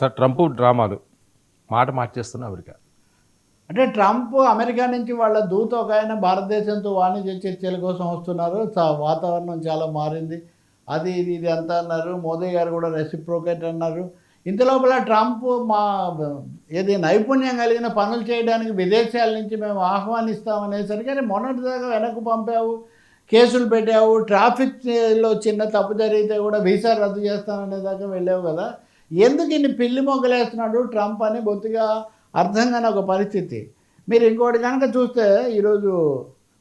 Sir Trump డ్రామాలు. మాట మార్చేస్తున్న అమెరికా. అంటే ట్రంప్ అమెరికా నుంచి వాళ్ళ దూత ఒక ఆయన భారతదేశంతో వాణిజ్య చర్చల కోసం వస్తున్నారు. వాతావరణం చాలా మారింది. అది ఇది ఇది అంతా అన్నారు. మోదీ గారు కూడా రెసిప్రోకేట్ అన్నారు. ఇంతలోపల ట్రంప్ మా ఏది నైపుణ్యం కలిగిన పనులు చేయడానికి విదేశాల నుంచి మేము ఆహ్వానిస్తామనేసరికి మొన్నటిదాకా వెనక్కు పంపావు కేసులు పెట్టావు ట్రాఫిక్లో చిన్న తప్పు జరిగితే కూడా వీసా రద్దు చేస్తామనేదాకా వెళ్ళావు కదా. ఎందుకు ఇన్ని పిల్లి మొగ్గలేస్తున్నాడు ట్రంప్ అని బొత్తిగా అర్థం కాని ఒక పరిస్థితి. మీరు ఇంకోటి కనుక చూస్తే ఈరోజు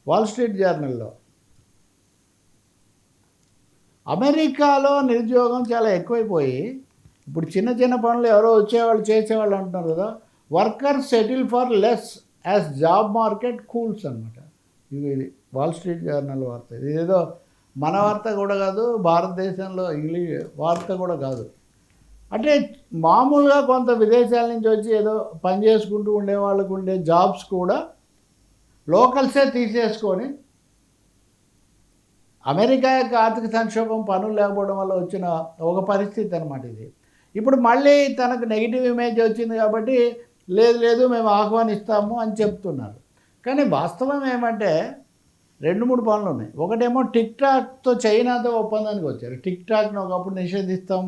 వాల్ స్ట్రీట్ జర్నల్లో అమెరికాలో నిరుద్యోగం చాలా ఎక్కువైపోయి ఇప్పుడు చిన్న చిన్న పనులు ఎవరో వచ్చేవాళ్ళు చేసేవాళ్ళు అంటున్నారు కదా worker settle for less as job market cools అనమాట ఇది ఇది వాల్ స్ట్రీట్ జర్నల్ వార్త. ఇది ఏదో మన వార్త కూడా కాదు భారతదేశంలో ఇంగ్లీష్ వార్త కూడా కాదు. అంటే మామూలుగా కొంత విదేశాల నుంచి వచ్చి ఏదో పని చేసుకుంటూ ఉండే వాళ్ళకు ఉండే జాబ్స్ కూడా లోకల్సే తీసేసుకొని అమెరికా యొక్క ఆర్థిక సంక్షోభం పనులు లేకపోవడం వల్ల వచ్చిన ఒక పరిస్థితి అనమాట ఇది. ఇప్పుడు మళ్ళీ తనకు నెగిటివ్ ఇమేజ్ వచ్చింది కాబట్టి లేదు లేదు మేము ఆహ్వానిస్తాము అని చెప్తున్నారు. కానీ వాస్తవం ఏమంటే రెండు మూడు పనులు ఉన్నాయి. ఒకటేమో టిక్ టాక్తో చైనాతో ఒప్పందానికి వచ్చారు. టిక్ టాక్ను ఒకప్పుడు నిషేధిస్తాం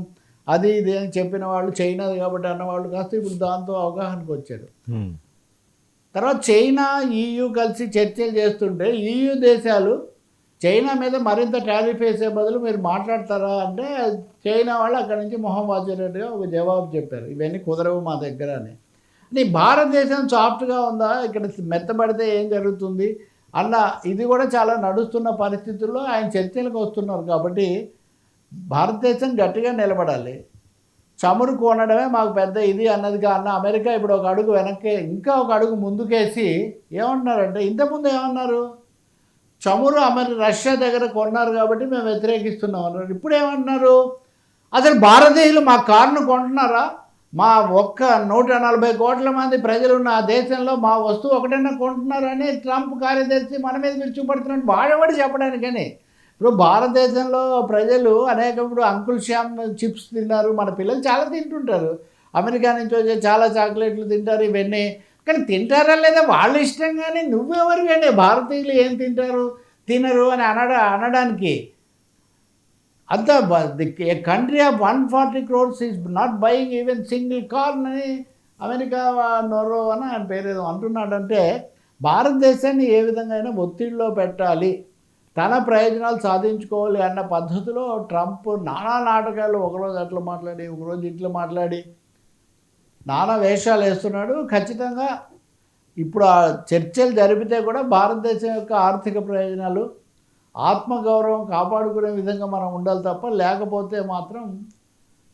అది ఇది అని చెప్పిన వాళ్ళు చైనాది కాబట్టి అన్నవాళ్ళు కాస్త ఇప్పుడు దాంతో అవగాహనకు వచ్చారు. తర్వాత చైనా ఈయూ కలిసి చర్చలు చేస్తుంటే ఈయూ దేశాలు చైనా మీద మరింత టారిఫ్ వేసే బదులు మీరు మాట్లాడతారా అంటే చైనా వాళ్ళు అక్కడి నుంచి మొహం వాచేటట్టుగా ఒక జవాబు చెప్పారు. ఇవన్నీ కుదరవు మా దగ్గర అని. ఈ భారతదేశం సాఫ్ట్గా ఉందా? ఇక్కడ మెత్తబడితే ఏం జరుగుతుంది? అన్న ఇది కూడా చాలా నడుస్తున్న పరిస్థితుల్లో ఆయన చర్చలకు వస్తున్నారు కాబట్టి భారతదేశం గట్టిగా నిలబడాలి. చమురు కొనడమే మాకు పెద్ద ఇది అన్నది అన్న అమెరికా ఇప్పుడు ఒక అడుగు వెనక్కి ఇంకా ఒక అడుగు ముందుకేసి ఏమంటున్నారంటే ఇంతకుముందు ఏమన్నారు? చమురు అమెరి రష్యా దగ్గర కొన్నారు కాబట్టి మేము వ్యతిరేకిస్తున్నాం అన్నారు. ఇప్పుడు ఏమంటున్నారు? అసలు భారతీయులు మా కారును కొంటున్నారా? మా ఒక్క నూట నలభై కోట్ల మంది ప్రజలు ఉన్న ఆ దేశంలో మా వస్తువు ఒకటైనా కొంటున్నారని ట్రంప్ కార్యదర్శి మన మీద మీరు చూపడుతున్నాడు వాడవాడు చెప్పడానికని? ఇప్పుడు భారతదేశంలో ప్రజలు అనేక ఇప్పుడు అంకుల్ శ్యామ్ చిప్స్ తిన్నారు. మన పిల్లలు చాలా తింటుంటారు. అమెరికా నుంచి వచ్చే చాలా చాక్లెట్లు తింటారు ఇవన్నీ. కానీ తింటారా లేదా వాళ్ళ ఇష్టం కానీ నువ్వెవరికండి భారతీయులు ఏం తింటారు? తినరు అని అనడ అనడానికి. అంత a country of one forty crores is not buying even single corn అని అమెరికా నొరో అని ఆయన పేరు ఏదో అంటున్నాడంటే భారతదేశాన్ని ఏ విధంగా అయినా ఒత్తిడిలో పెట్టాలి. తన ప్రయోజనాలు సాధించుకోవాలి అన్న పద్ధతిలో ట్రంప్ నానా నాటకాలు ఒకరోజు అట్లా మాట్లాడి ఒకరోజు ఇట్లా మాట్లాడి నానా వేషాలు వేస్తున్నాడు. ఖచ్చితంగా ఇప్పుడు ఆ చర్చలు జరిపితే కూడా భారతదేశం యొక్క ఆర్థిక ప్రయోజనాలు ఆత్మగౌరవం కాపాడుకునే విధంగా మనం ఉండాలి తప్ప లేకపోతే మాత్రం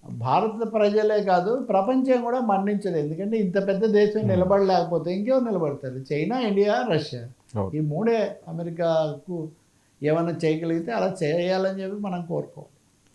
భారత ప్రజలే కాదు ప్రపంచం కూడా మన్నించదు. ఎందుకంటే ఇంత పెద్ద దేశం నిలబడలేకపోతే ఇంకెవరు నిలబడతారు? China India Russia. ఈ మూడే అమెరికాకు ఏమైనా చేయగలిగితే అలా చేయాలని చెప్పి మనం కోరుకోం.